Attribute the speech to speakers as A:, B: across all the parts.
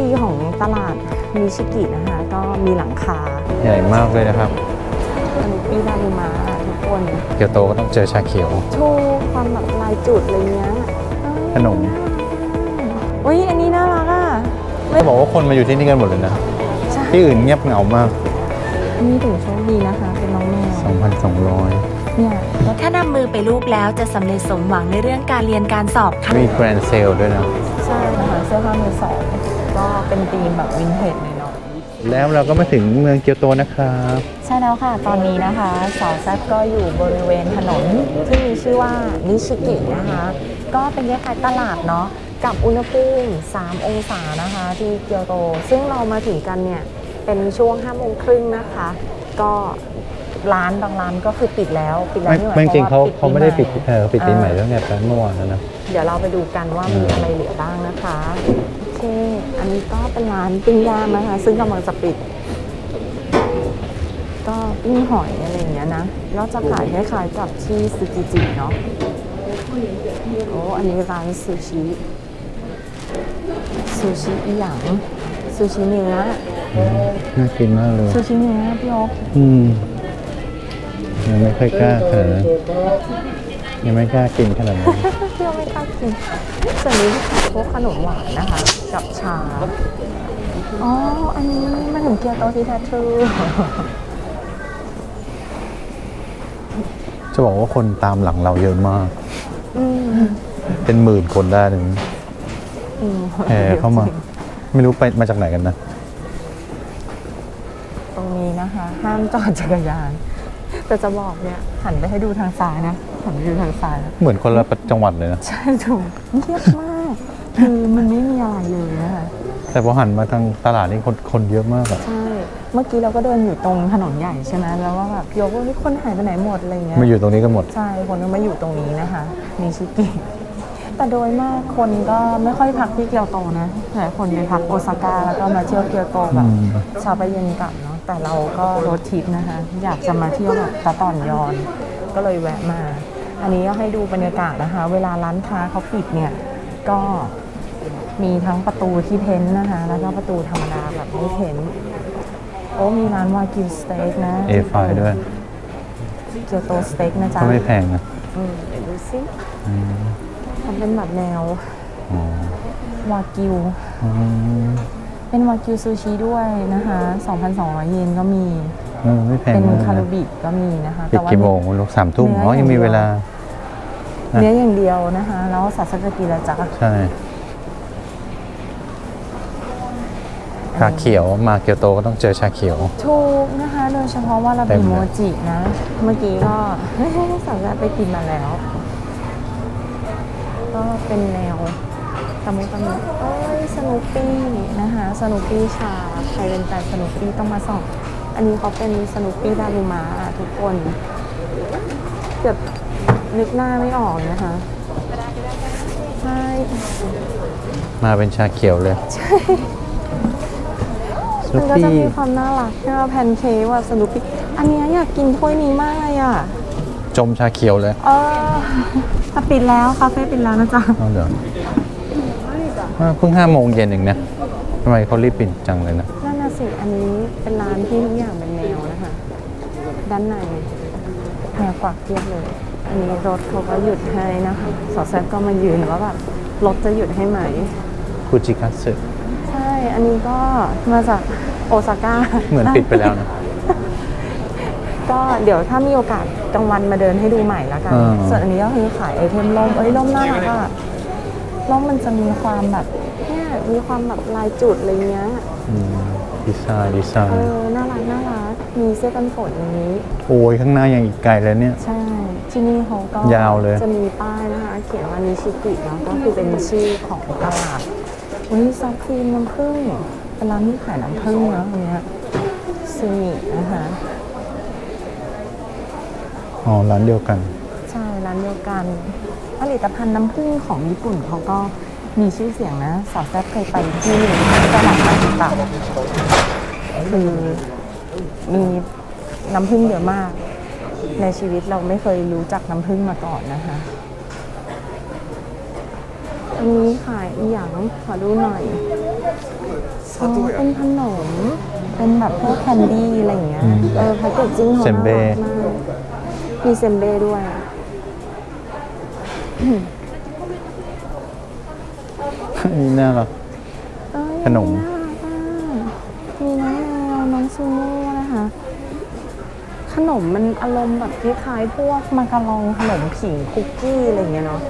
A: ดีของตลาดมิชิกินะคะ ก็มีหลังคา
B: ใหญ่มากเลยนะครับ
A: สนุปปี้ดารุมาทุกคน
B: เกียวโตก็ต้องเจอชาเขียว
A: โชว์ความแบบลายจุดอะไรเงี้ยเอ้ย
B: ขนม
A: อุ้ยอันนี้น่ารักอะ
B: เขาบอกว่าคนมาอยู่ที่นี่กันหมดเลยนะ
A: ใช่
B: ที่อื่นเงียบเหงามาก
A: อันนี้ถึงโชคดีนะคะ เป็นน้องแมว
B: 2,200
A: เนี่ยก็
C: ถ้านำมือไปรูปแล้วจะสำเร็จสมหวังในเรื่องการเรียนการสอบค่ะ
B: มีแกรนด์เซลด้วยนะ
A: ใช่ค่ะเสื้อผ้ามือสอง ก็เป็นธีมแบบวินเทจหน่อย
B: แล้วเราก็มาถึงเมืองเกียวโตนะครับ
A: ๆใช่แล้วค่ะ ตอนนี้นะคะสาวแซบก็อยู่บริเวณถนนที่มีชื่อว่านิชิกินะคะ ก็เป็นคล้ายๆตลาดเนาะกับอุณหภูมิ 3 องศานะคะ ที่เกียวโต ซึ่งเรามาถึงกันเนี่ย เป็นช่วง5โมงครึ่งนะคะ ก็ร้านบางร้านก็คือปิดแล้วปิดแล้ว
B: ไม่
A: นี่หย
B: ไม่จริงเขา
A: คว
B: เขาไม่ได้ปิด
A: ให
B: เออเขาปิดปีใหม่
A: เออ
B: ตั้งแต่แป๊บเมื่อวานแล้วนะ
A: เดี๋ยวเราไปดูกันว่ามี
B: อืม
A: อะไรเหลือบ้างนะคะ โอเค อันนี้ก็เป็นร้านปิ้งย่างนะคะ ซึ่งกำลังจะปิด ก็ปิ้งหอยอะไรอย่างเงี้ยนะแล้วจะขายคล้ายๆกับที่ซูจิจิเนาะโอ้อันนี้ร้านซูชิซูชิอีหยังซูชิเนื้อ
B: น่ากินมากเลย
A: ซูชิเนื้อพี่โอ๊ค
B: อืมยังไม่ค่อยกล้าขนาดนั้นยังไม่กล้ากินขนาดนั้น
A: พี่โอ๊คไม่กล้ากินส่วนนี้ขายพวกขนมหวานนะคะกับชา อ๋อ อันนี้มาถึงเกียวโตที่แท้ทรู
B: จะบอกว่าคนตามหลังเราเยอะมาก
A: อืม
B: เป็นหมื่นคนได้ถึง
A: อืม
B: แห่เข้ามา ไม่รู้ไปมาจากไหนกันนะ
A: ตรงนี้นะคะ ห้ามจอดจักรยาน แต่จะบอกเนี่ยหันไปให้ดูทางซ้ายนะหันไปดูทางซ้ายนะ
B: เหมือนคนละจังหวัดเลยนะ
A: ใช่ถูกเงียบมาก คือมันไม่มีอะไรเลยนะคะ
B: แต่พอหันมาทางตลาดนี่คนคนเยอะมากอะ
A: ใช่ เมื่อกี้เราก็เดินอยู่ตรงถนนใหญ่ใช่ไหมแล้วว่าแบบโยกว่าเฮ้ยคนหายไปไหนหมดอะไรเงี้ย
B: มาอยู่ตรงนี้กันหมด
A: ใช่คนก็มาอยู่ตรงนี้นะคะนิชิกิแต่โดยมากคนก็ไม่ค่อยพักที่เกียวโตนะหลายคนไปพักโอซาก้าแล้วก็มาเที่ยวเกียวโตแบบ
B: อืม
A: เช้าไปเย็นกลับเนาะแต่เราก็รถทิปนะคะ อยากจะมาเที่ยวแบบตะตอนยอน ก็เลยแวะมา อันนี้ก็ให้ดูบรรยากาศนะคะ เวลาร้านค้าเขาปิดเนี่ย ก็ มีทั้งประตูที่เพ้นท์นะคะ แล้วก็ประตูธรรมดาแบบไม่เพ้นท์โอ้มีร้านวากิวสเต็กนะ
B: A5 ด้วย
A: เกียวโตสเต็กนะจ๊ะ
B: ก็ไม่แพงนะ
A: อืมเดี๋ยวดูสิ
B: อืม
A: ทำเป็นแบบแนว
B: อ๋อ
A: วากิว
B: อืม
A: เป็นวากิวซูชิด้วยนะคะ 2,200 เยนก็มี
B: เออไม่แพง
A: เป็น
B: มาก
A: คารุ
B: นะ
A: บิก็มีนะคะ
B: ปิดกี่โมงลูกสามทุ่ม
A: เนื้อ
B: อ๋อ
A: อ
B: ยั
A: ย่างง
B: มี
A: เดียว
B: เวลา
A: เนื้ออย่างเดียวนะคะ แล้วสัตว์สักกิละจ๊ะ
B: ใช่ ชาเขียวมาเกียวโตก็ต้องเจอชาเขียว
A: ถูกนะคะ โดยเฉพาะว่าเรา
B: เต็
A: เป็น
B: มเลย
A: โมจินะ เมื่อกี้ก็สามารถไปกินมาแล้ว ก็เป็นแนวตะมุตะมุเอ้ยสนุปปี้นะคะสนุปปี้ชาใครเป็นแฟนสนุปปี้ต้องมาส่อง อันนี้เขาเป็นสนุปปี้ดารุมาทุกคนเกือบนึกหน้าไม่ออกเลยนะคะใช่
B: มาเป็นชาเขียวเลยส
A: มัน
B: นุป
A: ก็จะ
B: ปี้
A: มีความน่ารักน่าแพนเค้กว่าสนุปปี้อันเนี้ยอยากกินถ้วยนี้มากเลยอะ
B: จมชาเขียวเลย
A: เออแต่ปิดแล้วคาเฟ่ปิดแล้วนะจ๊ะ
B: เอาเดี๋ยวอ่าเพิ่งห้าโมงเย็นเองนะทำไมเขารีบปิดจังเลยนะ
A: นั่นน่ะสิ อันนี้เป็นร้านที่ทุกอย่างเป็นแนวนะคะ ด้านในแนวกวักเทียบเลย อันนี้รถเขาก็หยุดให้นะคะสอแซบก็มายืนว่าแบบรถจะหยุดให้ไหม
B: ฟูจิคัตสึ
A: ใช่ อันนี้ก็มาจากโอซาก้า
B: เหมือนปิดไปแล้วนะ
A: ก็เดี๋ยวถ้ามีโอกาสกลางวันมาเดินให้ดูใหม่แล้วกัน
B: อ่า
A: ส่วนอันนี้ก็คือขายไอเทมล่มเอ้ยล่มน่ารักอะล่มมันจะมีความแบบเนี่ยมีความแบบลายจุดอะไรเงี้ย
B: อืมดีไซน์ดีไซ
A: เอ
B: น์
A: อ น่ารักน่ารัก มีเสื้อกันฝนอย่างนี้
B: โอ้ยข้างหน้ายังอีกไกลเลยเนี่ย
A: ใช่ ที่นี่เขาก็
B: ยาวเลย
A: จะมีป้ายนะคะ เขียนว่านิชิกิเนาะก็คือเป็นชื่อของตลาด วันนี้ซอฟครีมน้ำผึ้งเป็นร้านที่ขายน้ำผึ้งเนาะตรงเนี้ยซูมินะคะ
B: อ๋อร้านเดียวกัน
A: ใช่ร้านเดียวกัน ผลิตภัณฑ์น้ำผึ้งของญี่ปุ่นเขาก็มีชื่อเสียงนะสาวแซ่บเคยไปที่หนึ่งที่ตลาดมาจิตะคือมีน้ำผึ้งเยอะมาก ในชีวิตเราไม่เคยรู้จักน้ำผึ้งมาก่อนนะคะ อันนี้ขายอีหยังขอดูหน่อยอ๋อเป็นขนม เป็นแบบพวกแคนดี้อะไรอย่างเงี้ย
B: อืม
A: เออแพคเกจจิ้งเขา
B: เซมเบ้
A: น่ารักมากมีเซมเบ้ด้วย
B: นี่น่ารัก
A: เอ้ย
B: ขนม
A: น่ารักอะมีน้องแมวน้องซูโม่นะคะ ขนมมันอารมณ์แบบคล้ายๆพวกมาการองขนมผิงคุกกี้อะไรอย่างเงี้ยเนาะ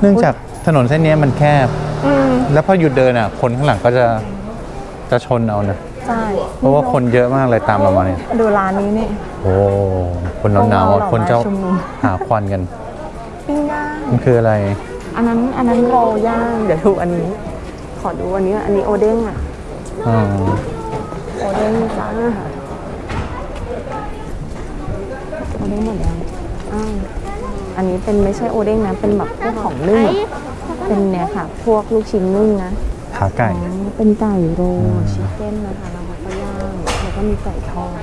B: เนื่องจาก ถนนเส้นนี้มันแคบ
A: อืม
B: แล้วพอหยุดเดินอะ คนข้างหลังก็จะจะชนเอานะ
A: ใช่
B: เพราะว่าคนเยอะมากเลยตามเรามาเนี่ย
A: ดูร้านนี้นี่
B: โอ้คนหนาวๆอะ
A: พวกเรา
B: คนจะ
A: เหล่าไม้ชุมนุม
B: หาควันกัน
A: ปิ้งย่าง
B: มันคืออะไร
A: อันนั้นอันนั้นโรย่างเดี๋ยวดูอันนี้ ขอดูอันนี้ อันนี้โอเด้งอะ
B: อ๋อ
A: โอเด้งจ้าโอเด้งหมดยังอ้าวอันนี้เป็นไม่ใช่โอเด้งนะ เป็นแบบพวกของนึ่ง เป็นเนี่ยค่ะ พวกลูกชิ้นนึ่งนะ
B: ขาไก่
A: อ๋อเป็นไก่โร
B: อืม
A: ชิคเก้นนะคะแล้วมันก็ย่างแล้วก็มีไก่ทอด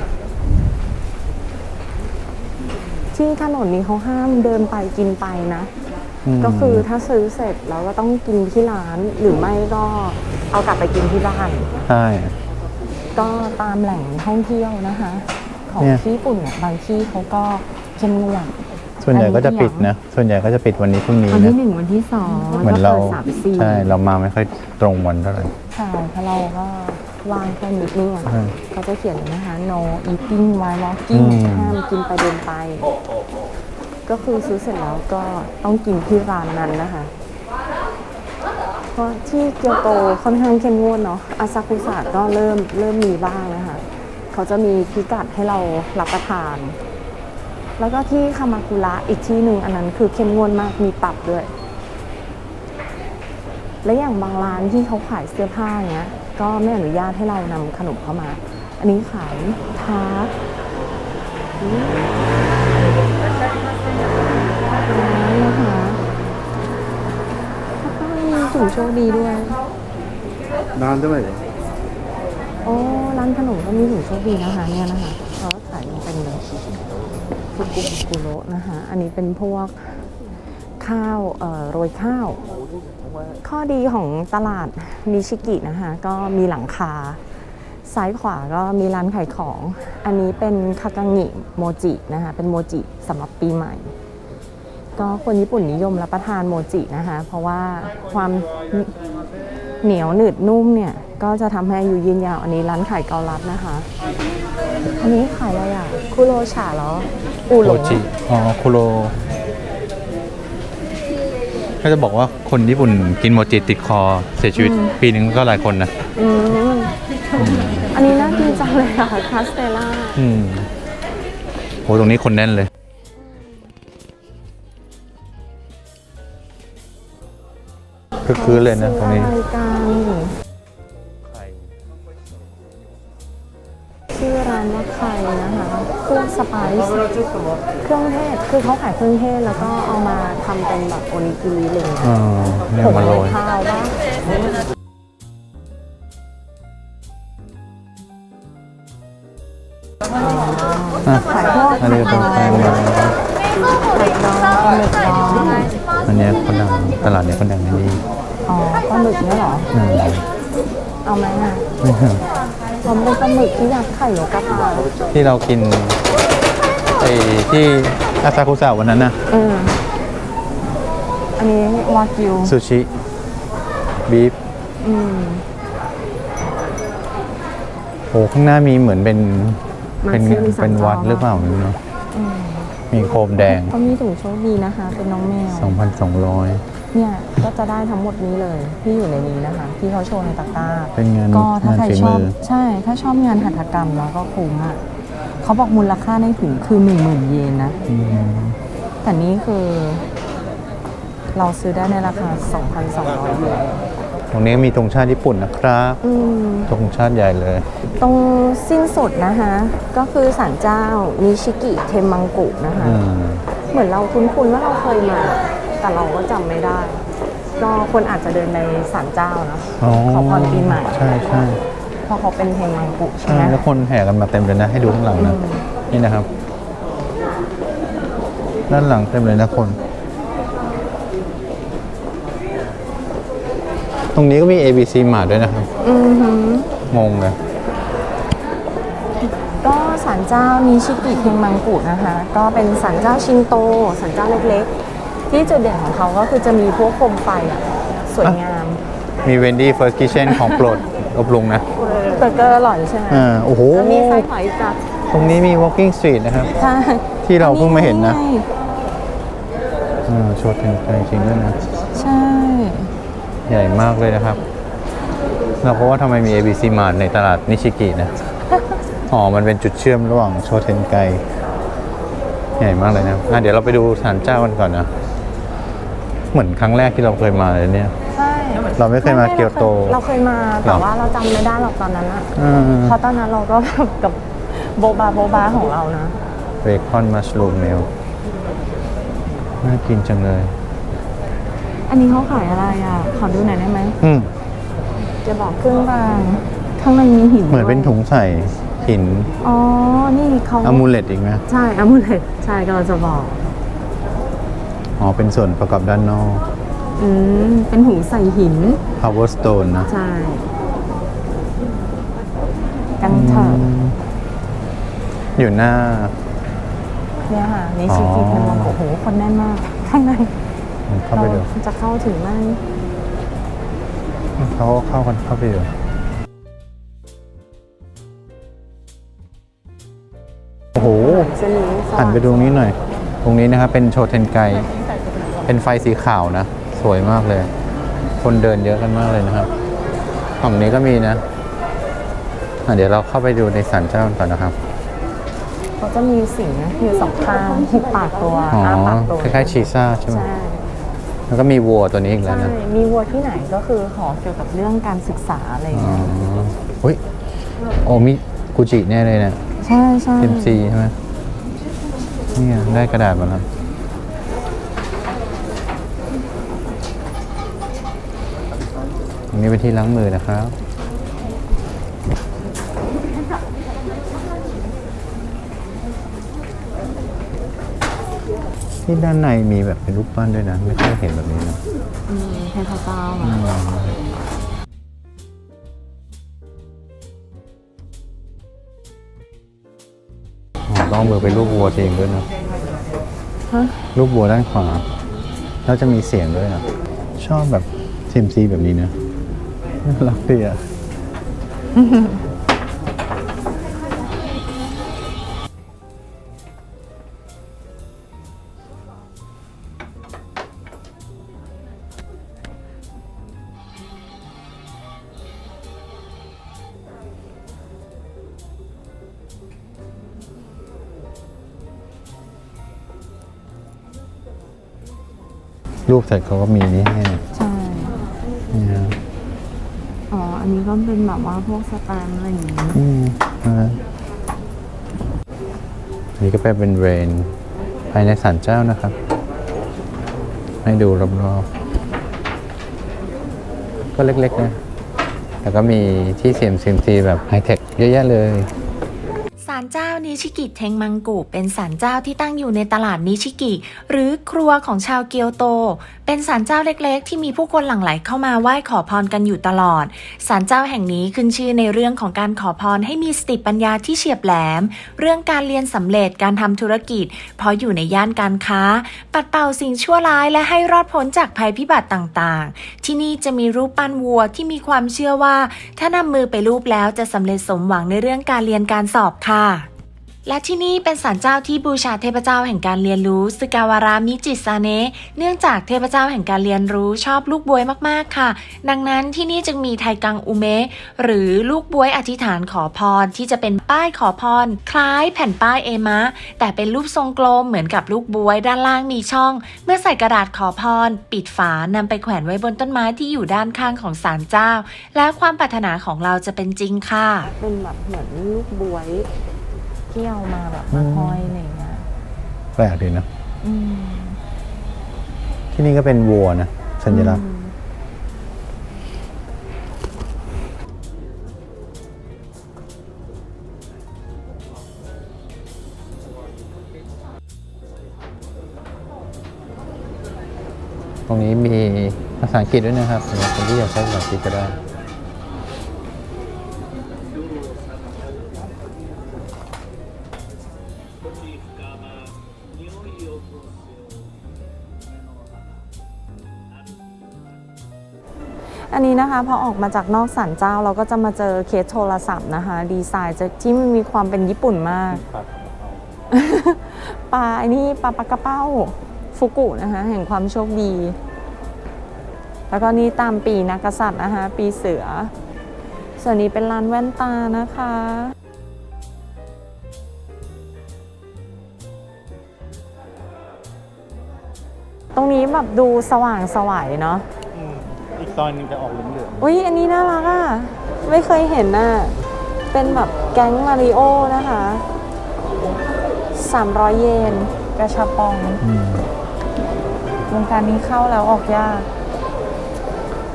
A: ที่ถนนนี้เขาห้ามเดินไปกินไปนะ
B: ม
A: ก็คือถ้าซื้อเสร็จแล้วก็ต้องกินที่ร้านหรือไม่ก็เอากลับไปกินที่บ้าน
B: ใช่
A: ก็ตามแหล่งท่องเที่ยวนะคะ ของ
B: เนี่ย
A: ที่ญี่ปุ่นเนี่ยบางที่เขาก็เข้มงวด
B: ส่วนใหญ่ก็จะปิดนะ ส่วนใหญ่ก็จะปิดวันนี้พรุ่งนี้
A: วัน
B: นะ
A: ที่หนึ่งวันที่สอง
B: เหมือนเรา
A: แล้วก็ปิดสามสี่
B: ใช่เรามาไม่ค่อยตรงวันเท่าไหร่
A: ใช่เพราะเราก็วางแค่นิดนึงอะ
B: ใช่
A: เขาจะเขียนเลยนะคะ no eating while walking
B: อืม
A: ห้ามกินไปเดินไป ก็คือซื้อเสร็จแล้วก็ต้องกินที่ร้านนั้นนะคะ เพราะที่เกียวโตค่อนข้างเข้มงวดเนาะอาซากุสะก็เริ่มเริ่มมีบ้างนะคะ เขาจะมีพิกัดให้เรารับประทาน แล้วก็ที่คามากุระอีกที่หนึ่งอันนั้นคือเข้มงวดมากมีปรับด้วย และอย่างบางร้านที่เขาขายเสื้อผ้าเนี้ย ก็ไม่อนุญาตให้เรานำขนมเข้ามา อันนี้ขายทาร์ตนะคะมีถุงโชคดีด้วย
D: นานเท่าไหร่
A: โอ้ร้านขนมก็มีถุงโชคดีนะคะเนี่ยนะคะ ฟุกุกุโรนะคะ อันนี้เป็นพวกข้าวโรยข้าว ข้อดีของตลาดนิชิกินะคะ ก็มีหลังคา ซ้ายขวาก็มีร้านขายของ อันนี้เป็นคากางิโมจินะคะ เป็นโมจิสำหรับปีใหม่ ก็คนญี่ปุ่นนิยมรับประทานโมจินะคะ เพราะว่าความเหนียวหนืดนุ่มเนี่ย ก็จะทำให้อายุยืนยาว อันนี้ร้านขายเกาลัดนะคะ อันนี้ขายอะไรอะคุโรชาเหรอ อูห
B: โอ
A: ลง
B: จิอ๋อคุโรก็จะบอกว่าคนญี่ปุ่นกินโมจิติดคอเสียชีวิตปีหนึ่งก็หลายคนนะ
A: อืมอันนี้น่ากินจังเลยค่ะคาสเตล่า
B: อืมโหตรงนี้คนแน่นเลย คือคืนเลยนะตรงนี้
A: ซื้ออะไรกันชื่อร้านว่าไข่นะ คะเครื่องสไปซ์เครื่องเทศคือเขาขายเครื่องเทศแล้วก็เอามาทำเป็นแบบโอนิกิริอะไรอย่างเงี้ย
B: อ่าเนี่ย
A: ผง
B: มา
A: โร
B: โร
A: ย
B: ย
A: ข้าวว่า
B: อะ
A: ขายพวก
B: อันนี้เป็นแป้งมา
A: ไข่ดองปลาหมึกดอง
B: อันเนี้ยคนดังตลาดเนี้ยคนดังในนี้
A: อ๋อปลาหมึกเนี่ยเหรอ
B: อืม
A: เอาไหมอะ
B: ไม่ใช่
A: ผมเป็นปลาหมึกที่อยากไข่นกกระทา
B: ที่เรากินไอ้ที่อาซากุสะวันนั้นนะ
A: เอออันนี้วากิว
B: ซูชิบีฟ
A: อืม
B: โหข้างหน้ามีเหมือนเป็น
A: มัน
B: เป็น
A: ชื่อสัน
B: เป็นวัด
A: จอ
B: หรือเปล่าไม่รู้เนาะ
A: อืม
B: มีโคมแดง
A: เขามีถุงโชคดีนะคะ เป็นน้องแมว
B: 2,200
A: เนี่ยก็จะได้ทั้งหมดนี้เลยที่อยู่ในนี้นะคะ ที่เขาโชว์ในตะกร้า
B: เป็นงาน
A: ก็ถ้างา
B: น
A: ใคร
B: ฝี
A: ช
B: มื
A: อบ
B: อ
A: ใช่ ถ้าชอบงานหัตถกรรมแล้วก็คุ้มอะเขาบอกมูลค่าได้ถึงคือหนึ่งหมื่นเยนนะ
B: อืม
A: แต่นี่คือ เราซื้อได้ในราคา 2,200เยน
B: ตรงนี้มีธงชาติญี่ปุ่นนะครับ
A: อืม
B: ธงชาติใหญ่เลย
A: ตรงสิ้นสุดนะคะ ก็คือศาลเจ้านิชิกิเทมมังกุนะคะ
B: อืม
A: เหมือนเราคุ้นๆว่าเราเคยมา แต่เราก็จำไม่ได้ ก็คนอาจจะเดินในศาลเจ้าเนอะ
B: อ๋อ
A: ขอพรปีใหม่
B: ใช่ใช่
A: เพราะเขาเป็นเทมมังกุใช่
B: ใช่
A: ไหม
B: แล้วคนแห่กันมาเต็มเลยนะ ให้ดูข้างหลังนะ
A: อืม
B: นี่นะครับ ด้านหลังเต็มเลยนะคน ตรงนี้ก็มี ABC มาด้วยนะครับ
A: อือหือ
B: งงเลย
A: ก็ศาลเจ้านิชิกิเทงมังกุนะคะ ก็เป็นศาลเจ้าชินโตศาลเจ้าเล็กๆ ที่จุดเด่นของเขาก็คือจะมีพวกโคมไฟอะสวยงาม
B: มีเวนดี้เฟิร์สคิเชนของโปรดอบลุงนะ
A: เบอร์เกอร์อร่อยใช่ไหม
B: อ่าโอ้โห
A: แล้วมีไส้หอยจับ
B: ตรงนี้มี walking street นะครับ
A: ใช่
B: ที่เราเพิ่งมาเห็นนะ
A: ไง
B: อ่าโชว์ถึงใจจริงด้วยนะ
A: ใช่
B: ใหญ่มากเลยนะครับ เราก็ว่าทำไมมี ABC Mart ในตลาดนิชิกินะ อ๋อ มันเป็นจุดเชื่อมระหว่างโชเทนไกใหญ่มากเลยนะอะเดี๋ยวเราไปดูศาลเจ้ากันก่อนนะ เหมือนครั้งแรกที่เราเคยมาเลยเนี่ย
A: ใช่
B: เราไม่เคยมาเกียวโต
A: เราเคยมา
B: หร
A: แต่
B: อ
A: ว่าเราจำไม่ได้หรอกตอนนั้นอะ
B: อ่า
A: เพราะตอนนั้นเราก็แบบกับโบบาโบบาของเรานะ
B: เบคอนมัชรูมเมลน่ากินจังเลย
A: อันนี้เขาขายอะไรอะ ขอดูหน่อยได้ไหม
B: อืม
A: จะบอกเครื่องรางข้างในมีหิน
B: เหมือนเป็น
A: ด้วย
B: ถุงใส่หิน
A: อ๋อ นี่เขา
B: อะมูเลตอีกไหม
A: ใช่อามูเลตใช่ก็จะบอก
B: อ๋อ เป็นส่วนประกอบด้านนอก
A: อืม เป็นถุงใส่หิน
B: power stone นะ
A: ใช่ กันเถอะ
B: อยู่หน้า
A: เนี่ยค่ะนิชิกิ
B: อ๋อ
A: เทนมองโอ้โห คนแน่นมาก ข้างใน
B: เข้าไปดู
A: จะเข้าถึงไหม
B: เขาเข้ากันเข้าไปดูโอ้โห
A: เส้นนี้สว่าง
B: หันไปดูนี้หน่อย ตรงนี้นะครับเป็นโชเทนไก เป็นไฟสีขาวนะ สวยมากเลย คนเดินเยอะกันมากเลยนะครับฝั่งนี้ก็มีนะอะเดี๋ยวเราเข้าไปดูในศาลเจ้ากันก่อนนะครับ
A: เขาจะมีสิ่งนะอยู่สองข้างหุบปากตัว
B: อ๋อ
A: อ้าปากตัว
B: คล้ายๆชีซ่าใช่ไหม
A: ใช่
B: แล้วก็มีวัวตัวนี้อีกแล้ว
A: ใช่
B: นะ
A: มีวัวที่ไหนก็คือขอเกี่ยวกับเรื่องการศึกษาอะไรอย่าง
B: อ๋อ
A: เงี้ย
B: อุ้ยโอ้มีกูจิแน่เลยเนะ
A: ใช่ใช่
B: เอ็มซีใช่ไหมเนี่ยได้กระดาษมาแล้ว นนี้เป็นที่ล้างมือนะครับ ที่ด้านในมีแบบเป็นรูปปั้นด้วยนะ ไม่ค่อยเห็นแบบนี้นะ
A: อืมเทพเจ้า
B: อื
A: อะ
B: มอ๋อต้องเอามือไปรูปวัวเองด้วยนะ
A: ฮะ
B: รูปวัวด้านขวา แล้วจะมีเสียงด้วยนะ ชอบแบบซิมซีแบบนี้นะน่า รักดีอะรูปเสร็จเขาก็มีนี่ให้
A: ใช่
B: นี่นะ
A: อ๋อ อั นนี้ก็เป็นแบบว่าพวกสแตมอะไรอย่างเงี้ย
B: อืมนะนี่ก็เป็นเรนภายในศาลเจ้านะครับ ให้ดูรอบๆก็เล็กๆนะแต่ก็มีที่เสียมซีมซีแบบไฮเทคเยอะแยะเลยา
C: ลเจ้านิชิกิเทงมังกุเป็นศาลเจ้าที่ตั้งอยู่ในตลาดนิชิกิ หรือครัวของชาวเกียวโต เป็นศาลเจ้าเล็กๆ ที่มีผู้คนหลั่งไหลเข้ามาไหว้ขอพรกันอยู่ตลอดศาลเจ้าแห่งนี้ขึ้นชื่อในเรื่องของการขอพรให้มีสติปัญญาที่เฉียบแหลม เรื่องการเรียนสำเร็จการทำธุรกิจ เพราะอยู่ในย่านการค้า ปัดเป่าสิ่งชั่วร้ายและให้รอดพ้นจากภัยพิบัติต่างๆ ที่นี่จะมีรูปปั้นวัวที่มีความเชื่อว่า ถ้านำมือไปรูปแล้วจะสำเร็จสมหวังในเรื่องการเรียนการสอบค่ะ และที่นี่เป็นศาลเจ้าที่บูชาเทพเจ้าแห่งการเรียนรู้สกาวารามิจิซาเนะเนื่องจากเทพเจ้าแห่งการเรียนรู้ชอบลูกบวยมากๆค่ะ ดังนั้นที่นี่จึงมีไทกังอุเมะหรือลูกบวยอธิษฐานขอพรที่จะเป็นป้ายขอพร คล้ายแผ่นป้ายเอมะ แต่เป็นรูปทรงกลมเหมือนกับลูกบวยด้านล่างมีช่อง เมื่อใส่กระดาษขอพร ปิดฝานำไปแขวนไว้บนต้นไม้ที่อยู่ด้านข้างของศาลเจ้า แล้วความปรารถนาของเราจะเป็นจริงค่ะ
A: เป็นแบบเหมือนลูกบวย ที่เอามาแบบมาห้อยอะไรอย่างเงี้ย
B: แปลกดีนะ
A: อืม
B: ที่นี่ก็เป็นวัวนะสัญลักษณ์ ตรงนี้มีภาษาอังกฤษด้วยนะครับสำหรับคนที่อยากใช้ภาษาอังกฤษก็ได้
A: อันนี้นะคะพอออกมาจากนอกสันเจ้าเราก็จะมาเจอเคสโทรศัพท์นะคะ ดีไซน์ที่มันมีความเป็นญี่ปุ่นมาก ปลาอันนี้ปลาปลากระเป้าฟุกุนะคะแห่งความโชคดี แล้วก็นี่ตามปีนักกษัตริย์นะคะ ปีเสือ ส่วนนี้เป็นร้านแว่นตานะคะ ตรงนี้แบบดูสว่างสวัยเนาะ
B: อีกซอยนึงจะออกเหลือง
A: อุ้ยอันนี้น่ารักอะ ไม่เคยเห็นอะ เป็นแบบแก๊งมาริโอนะคะ 300 เยนกระชับปอง
B: ๆอืม
A: วงการนี้เข้าแล้วออกยาก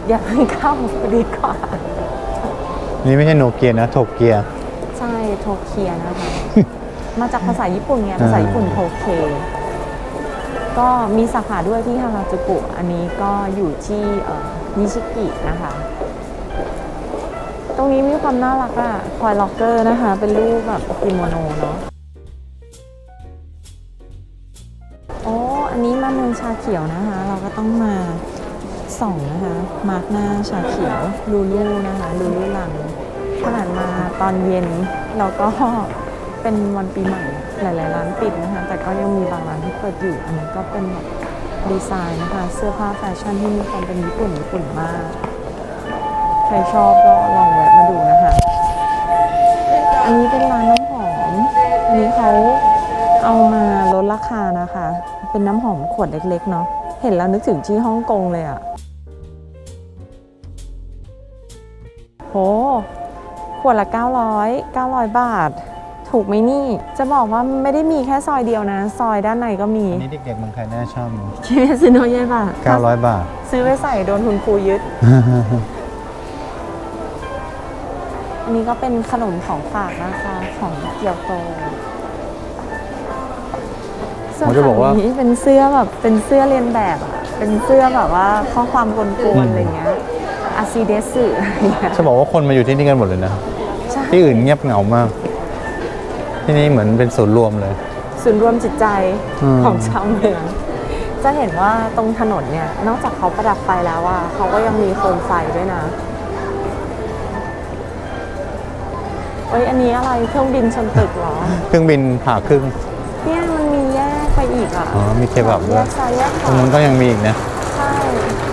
A: อย่าเพิ่งเข้าดีกว่า
B: นี่ไม่ใช่โนเกียนะโทเกีย
A: ใช่โทเคียนะคะ มาจากภาษาญี่ปุ่นไง ภาษาญี่ปุ่นโทเค ก็มีสาขาด้วยที่ฮาราจูกุ อันนี้ก็อยู่ที่นิชิกินะคะ ตรงนี้มีความน่ารักอะคอยล็อกเกอร์นะคะ เป็นรูปแบบกิโมโนเนาะโอ้อันนี้มาเมืองชาเขียวนะคะ เราก็ต้องมาส่องนะคะ มาร์กหน้าชาเขียวลูลูนะคะลูลูลังขนาดมาตอนเย็นเราก็เป็นวันปีใหม่ หลาย ๆ ร้านปิดนะคะ แต่ก็ยังมีบางร้านที่เปิดอยู่ อันนี้ก็เป็นแบบดีไซน์นะคะ เสื้อผ้าแฟชั่นที่มีความเป็นญี่ปุ่นญี่ปุ่นมาก ใครชอบก็ลองแวะมาดูนะคะ อันนี้เป็นร้านน้ำหอม อันนี้เขาเอามาลดราคานะคะ เป็นน้ำหอมขวดเล็ก ๆ เนาะ เห็นแล้วนึกถึงที่ฮ่องกงเลยอะโห ขวดละ 900 900 บาท ถูกไหมนี่ จะบอกว่าไม่ได้มีแค่ซอยเดียวนะ ซอยด้านในก็มี
B: อันนี้เด็กๆเมืองไทยน่าชอบ
A: คิเมซิโนะเยบะ
B: 900 บาท
A: ซื้อไปใส่โดนคุณครูยึด อันนี้ก็เป็นขนมของฝากนะคะของเกียวโตส่วน
B: ผมจะบอกว่า
A: ฝั่งนี้เป็นเสื้อแบบเป็นเสื้อเรียนแบบอะเป็นเสื้อแบบว่าข้อความกวนๆอะไรเงี้ยอาซิเดสึอะไรเงี้ย
B: จะบอกว่าคนมาอยู่ที่นี่กันหมดเลยนะ
A: ใช่
B: ที่อื่นเงียบเหงามาก ที่นี่เหมือนเป็นศูนย์รวมเลย
A: ศูนย์รวมจิตใจ
B: อืม
A: ของชาวเมือง จะเห็นว่าตรงถนนเนี่ย นอกจากเขาประดับไฟแล้วว่าเขาก็ยังมีโคมไฟด้วยนะเอ้ยอันนี้อะไรเครื่องบินชนตึกเหรอ
B: เครื่องบินผ่าครึ่ง
A: เนี่ยมันมีแยกไปอีกอะ
B: อ๋อมีเคบับด้
A: แย
B: วย
A: กซ้ายแยกข
B: ตรง
A: วา
B: นู้นก็ยังมีอีกนะ
A: ใช่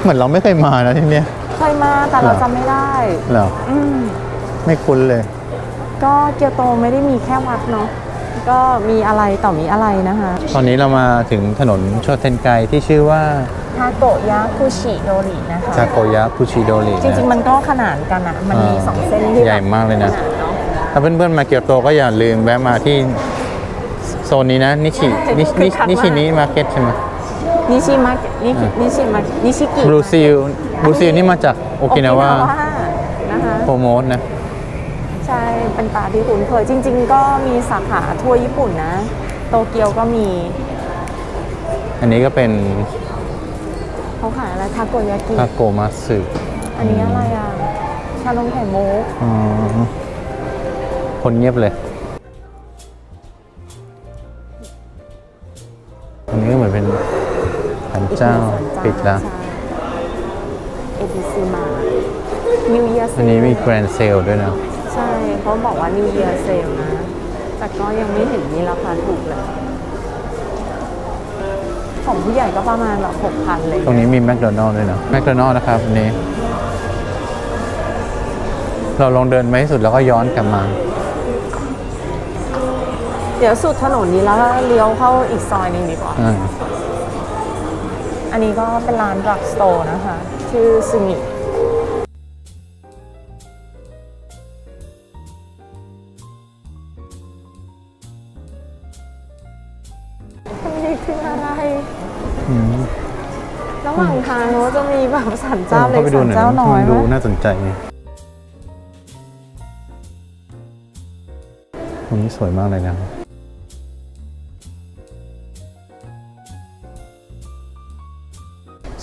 B: เหมือนเราไม่เคยมานะที่เนี้ย
A: เคยมาแต่เรา
B: เหรอ
A: จำไม่ได้
B: เหรอ
A: อืม
B: ไม่คุ้นเลย
A: ก็เกียวโตไม่ได้มีแค่วัดเนาะก็มีอะไรต่อมีอะไรนะคะ
B: ตอนนี้เรามาถึงถนนโชเทนไกที่ชื่อว่า
A: ทาโกยะคุชิโดรินะคะ
B: ซาโกยะคุชิโดริ
A: จริงๆ มันก็ขนานกันอะมันมี
B: อ่า
A: สองเส้นที่
B: ใหญ่มากเลยนะ
A: ขนาดเนาะ
B: ถ้าเพื่อนๆมาเกียวโตก็อย่าลืมแวะมาที่โซนนี้นะ นิชินิชินิชินิชินิมาร์เก็ตใช่ไหม
A: นิชิมะนิชินิชิมะนิชิกิ
B: บลูซิลบลูซิลนี่มาจากโอกินาวา
A: นะคะ
B: โปรโมทนะ
A: ใช่เป็นตาที่คุ้นเคยจริง ๆ ก็มีสาขาทั่วญี่ปุ่นนะ โตเกียวก็มี
B: อันนี้ก็เป็น
A: เขาขายอะไรทาโกยากิ
B: ทาโกมัตสึ
A: อันนี้อะไรอะชานมไข่มุก
B: อ๋อ คนเงียบเลย อันนี้ก็เหมือนเป็นศาลเจ้า
A: อีกหนึ่งศล
B: ปิดแล้ว
A: ใช่ ABC มา New Year
B: อันนี้
A: Sale
B: มีแกรนด์เซลด้วยนะ
A: ใช่ เขาบอกว่า New Year Sale นะ แต่ก็ยังไม่เห็นมีราคาถูกเลย ของผู้ใหญ่ก็ประมาณแบบ6,000เลย
B: ตรงนี้มีแมคโดนัลล์ด้วยนะแมคโดนัลล์นะครับอันนี้ เราลองเดินไปให้สุดแล้วก็ย้อนกลับมา
A: เดี๋ยวสุดถนนนี้แล้วเลี้ยวเข้าอีกซอยหนึงดีกว่า
B: อ่า
A: อันนี้ก็เป็นร้านดรักสโตร์นะคะ ชื่อซึงิ สันเจ้าเล็
B: เข้ากไปดู
A: สัน
B: หน่อย
A: เจ้าน้อย
B: มันดู
A: ไหม
B: น่าสนใจไงตรงนี้สวยมากเลยนะ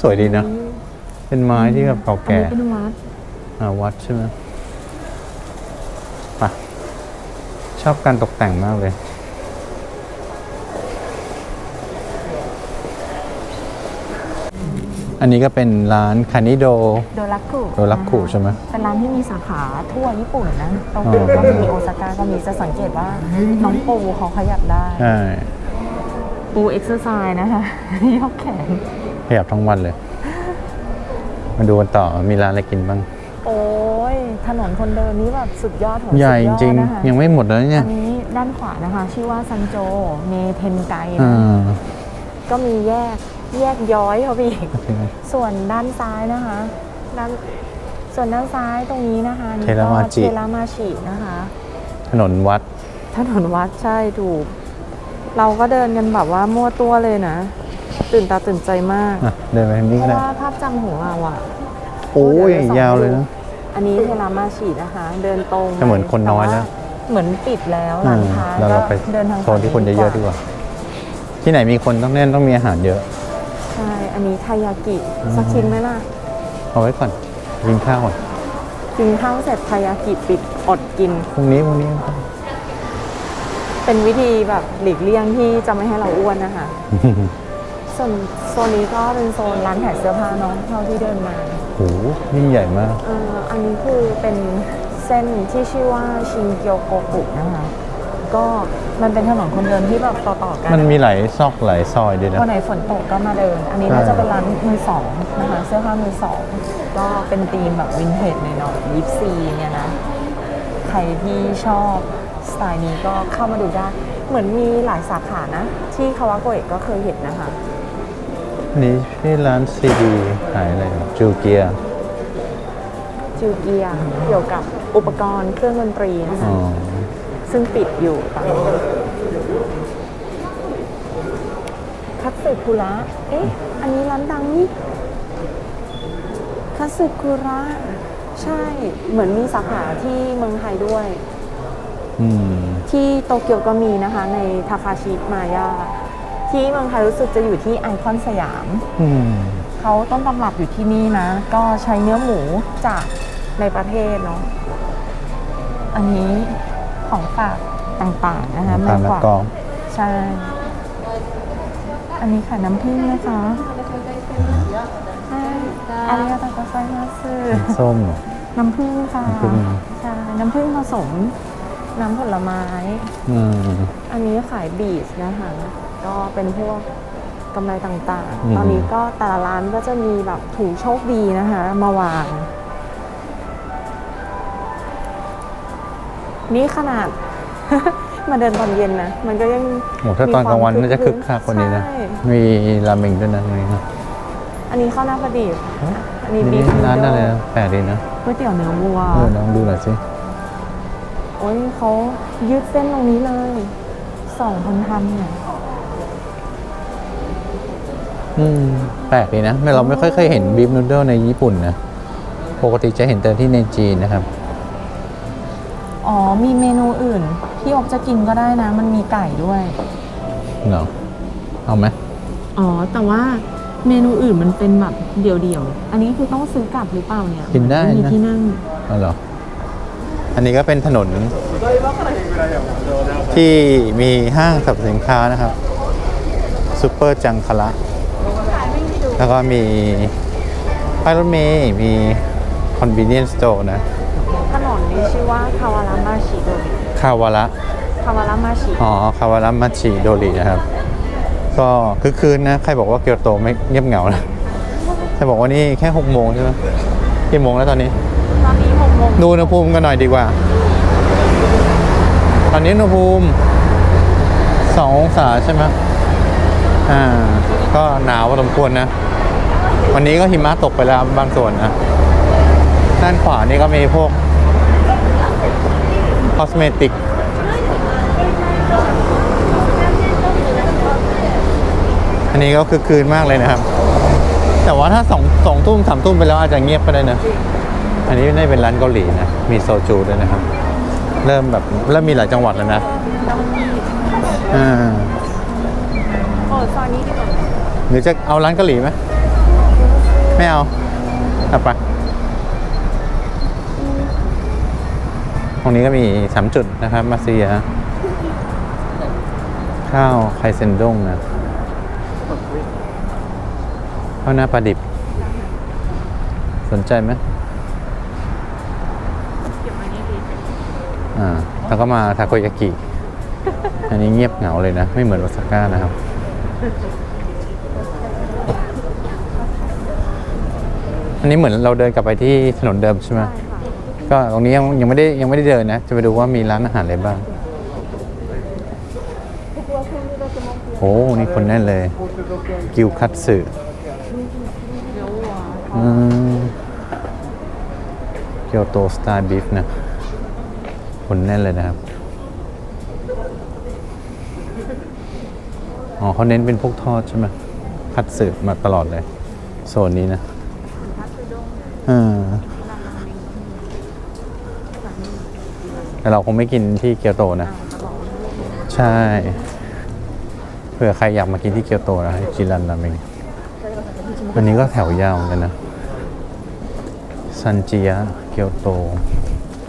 B: สวยดีนะ เป็นไม้ที่แบบเก่า
A: อัน
B: แก่
A: นี้เป็นวัด
B: อ่าวัดใช่ไหมไปชอบการตกแต่งมากเลย อันนี้ก็เป็นร้านคานิโด
A: โดรักคุ
B: โดรักคุใช่ไหม
A: เป็นร้านที่มีสาขาทั่วญี่ปุ่นนะโตเกียวก็มีโอซาก้าก็มีจะสังเกตว่าน้องปูเขาขยับได้
B: ใช่
A: ปูเอ็กซ์ไซส์นะคะยกแขน
B: ขยับทั้งวันเลย มาดูกันต่อมีร้านอะไรกินบ้าง
A: โอ้ยถนนคนเดินนี้แบบสุดยอดของ
B: ใหญ่
A: สุด
B: จ
A: ย
B: ริ
A: อด
B: ง
A: นะคะ
B: ๆยังไม่หมดเลยเนี่ย
A: อันนี้ด้านขวานะคะ ชื่อว่าซันโจเมเทนไก
B: อ่
A: นะาก็มีแยก แยกย้อยเขาไปอีก ส่วนด้านซ้ายนะคะด้านส่วนด้านซ้ายตรงนี้นะคะนี่
B: เทรามาจิ
A: เทรามาชินะคะ
B: ถนนวัด
A: ถนนวัดใช่ถูก เราก็เดินกันแบบว่ามั่วตัวเลยนะ ตื่นตาตื่นใจมาก
B: อะเดินไปทางนี้
A: เพ
B: ก็
A: ราะ
B: ได้
A: ว่าภาพจำของเราอะ
B: โอ้ย
A: ดี๋ดี๋
B: ยาวเลยนะ
A: อันนี้เทรามาชินะคะ เดินตรง
B: แต่เหมือนคนน้อยแล้ว
A: ต่าเหมือนปิดแล้ว
B: อื
A: ร้าน
B: ม
A: ค้า
B: เรา
A: ก็
B: เราไป
A: เดินทาง
B: โซนที่คนเยอะๆดีกว่า ที่ไหนมีคนต้องแน่นต้องมีอาหารเยอะ
A: ใช่ อันนี้ทายากิสักชิ้นไหมล่ะ
B: เอาไว้ก่อนกินข้าวก่อน
A: กินข้าวเสร็จทายากิปิดอดกิน
B: พรุ่งนี้พรุ่งนี้
A: เป็นวิธีแบบหลีกเลี่ยงที่จะไม่ให้เราอ้วนนะคะ ส่วนโซนนี้ก็เป็นโซนร้านขายเสื้อผ้าเน้องเท่าที่เดินมา
B: โหยิ่งใหญ่มาก
A: เอ่ออันนี้คือเป็นเส้นที่ชื่อว่าชินเกียวโกกุนะคะ ก็ มันเป็นถนนคนเดินที่แบบต่อๆกัน
B: มันมีหลายซอกหลายซอยด้วยนะ
A: วันไหนฝนตกก็มาเดิน อันนี้
B: ใช่
A: น่าจะเป็นร้านมือสองนะคะเสื้อผ้ามือสองก็เป็นธีมแบบวินเทจหน่อยๆยิปซีเนี่ยนะ ใครที่ชอบสไตล์นี้ก็เข้ามาดูได้ เหมือนมีหลายสาขานะ ที่คาวาโกเอะก็เคยเห็นนะคะ
B: นี่ที่ร้านซีดีขายอะไรนะจูเกีย
A: จิวเกียเกี่ยวกับอุปกรณ์เครื่องดนตรีนะคะ
B: อ๋อ
A: ซึ่งปิดอยู่ตอนนี้คัตสึคุระ เอ๊ะ อันนี้ร้านดังนี่คัตสึคุระ ใช่ เหมือนมีสาขาที่เมืองไทยด้วย
B: อืม
A: ที่โตเกียวก็มีนะคะ ในทาคาชิมายา ที่เมืองไทยรู้สึกจะอยู่ที่ไอคอนสยาม
B: อืม
A: เขาต้นตำรับอยู่ที่นี่นะ ก็ใช้เนื้อหมูจากในประเทศเนาะ อันนี้ ของฝากต่างๆนะคะ
B: ตาม
A: ก
B: ละ
A: ว่า
B: กอง
A: ใช่อันนี้ขายน้ำผึ้งนะคะอาริยาตะกาไซมาสึ
B: ส้มเหรอ
A: น้ำผึ้งค่ะ
B: น้ำผึ้ง
A: ใช่น้ำผึ้งผสมน้ำผลไม้
B: อืม
A: อันนี้ขายบีชนะคะ ก็เป็นพวกกำไรต่าง
B: อืม
A: ๆตอนนี้ก็แต่ละร้านก็จะมีแบบถุงโชคดีนะคะ มาวาง นี่ขนาด มาเดินตอนเย็นนะ มันก็ยัง
B: โอ้ถ้าตอนกลางวันน่าจะคึกคักกว่านี้นะ
A: ใช่
B: มีราเมงด้วยนะตรงนี้นะ
A: อันนี้ข้าวหน้าประดิษฐ์อันนี้บี
B: นี่
A: ฟ
B: ร้านอะไรนะแปลกดีนะ
A: ก๋วยเตี๋ยวเนื้อวัว
B: เออลองดูหน่อยสิ
A: โอ้ยเขายืดเส้นตรงนี้เลยสองคนทำเนี่ย
B: อืมแปลกดีนะไม่เราไม่ค่อยเคยเห็นบีฟนูเดิลในญี่ปุ่นนะ ปกติจะเห็นแต่ที่ในจีนนะครับ
A: อ๋อ มีเมนูอื่นที่อบจะกินก็ได้นะ มันมีไก่ด้วย
B: เหรอเอาไหม
A: อ๋อ แต่ว่าเมนูอื่นมันเป็นแบบเดี่ยวๆ อันนี้คือต้องซื้อกลับหรือเปล่าเนี่ย
B: กินได้
A: ม่มี
B: นะ
A: ที่นั่ง
B: เอาเหรออันนี้ก็เป็นถนน ที่มีห้างสรรพสินค้านะครับซูเปอร์จังคละ แล้วก็มีป้ายรถเมย์มี convenience store นะ
A: ถนนนี้ ชื่อว่าคาวารามาชิโดริ
B: คาวาระ
A: คาวารามาชิ
B: อ๋อคาวาระมัชิโดรินะครับ ก็คือคืนนะ ใครบอกว่าเกียวโตไม่เงียบเหงานะใครบอกว่านี่แค่หกโมงใช่ไหมกี่โมงแล้วตอนนี้
A: ตอนนี้หกโมง
B: ดูอุณหภูมิกันหน่อยดีกว่า ตอนนี้อุณหภูมิสององศาใช่ไหมอ่า ก็หนาวพอสมควรนะ วันนี้ก็หิมะตกไปแล้วบางส่วนนะด้านขวานี่ก็มีพวก คอสเมติกอันนี้ก็คือคืนมากเลยนะครับ แต่ว่าถ้าสองสองทุ่มสามทุ่มไปแล้วอาจจะเงียบก็ได้นะ อันนี้น่าจะเป็นร้านเกาหลีนะ มีโซจูด้วยนะครับ เริ่มแบบเริ่มมีหลายจังหวัดแล้วนะอ่า
A: เปิดซอยนี้ดีกว่า
B: หรือจะเอาร้านเกาหลีไหมไม่เอาเอาไป รงนี้ก็มีสามจุดนะครับ มาเซีย ข้าวไคเซนด้งนะข้าวหน้าปลาดิบ สนใจไหมอ่าแล้วก็มาทาโกยากิ อันนี้เงียบเหงาเลยนะ ไม่เหมือนโอซาก้านะครับอันนี้เหมือนเราเดินกลับไปที่ถนนเดิมใช่ไหม ก็ตรงนี้ยังยังไม่ได้ยังไม่ได้เดินนะ จะไปดูว่ามีร้านอาหารอะไรบ้างโอ้นี่คนแน่นเลย กิวคัตสึเกียวโตสไตล์บีฟนะ คนแน่นเลยนะครับ อ๋อเขาเน้นเป็นพวกทอดใช่ไหมคัตสึมาตลอดเลย โซนนี้นะเออ แต่เราคงไม่กินที่เกียวโตนะ ใช่ เผื่อใครอยากมากินที่เกียวโตนะจิรันราเมงวันนี้ก็แถวยาวเหมือนกันนะซันจิยะเกียวโต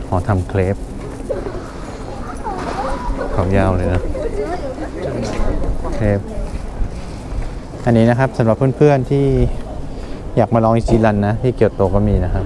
B: หอทำเครปแถวยาวเลยนะเครปอันนี้นะครับสำหรับเพื่อนๆที่อยากมาลองอิจิรันนะที่เกียวโตก็มีนะครับ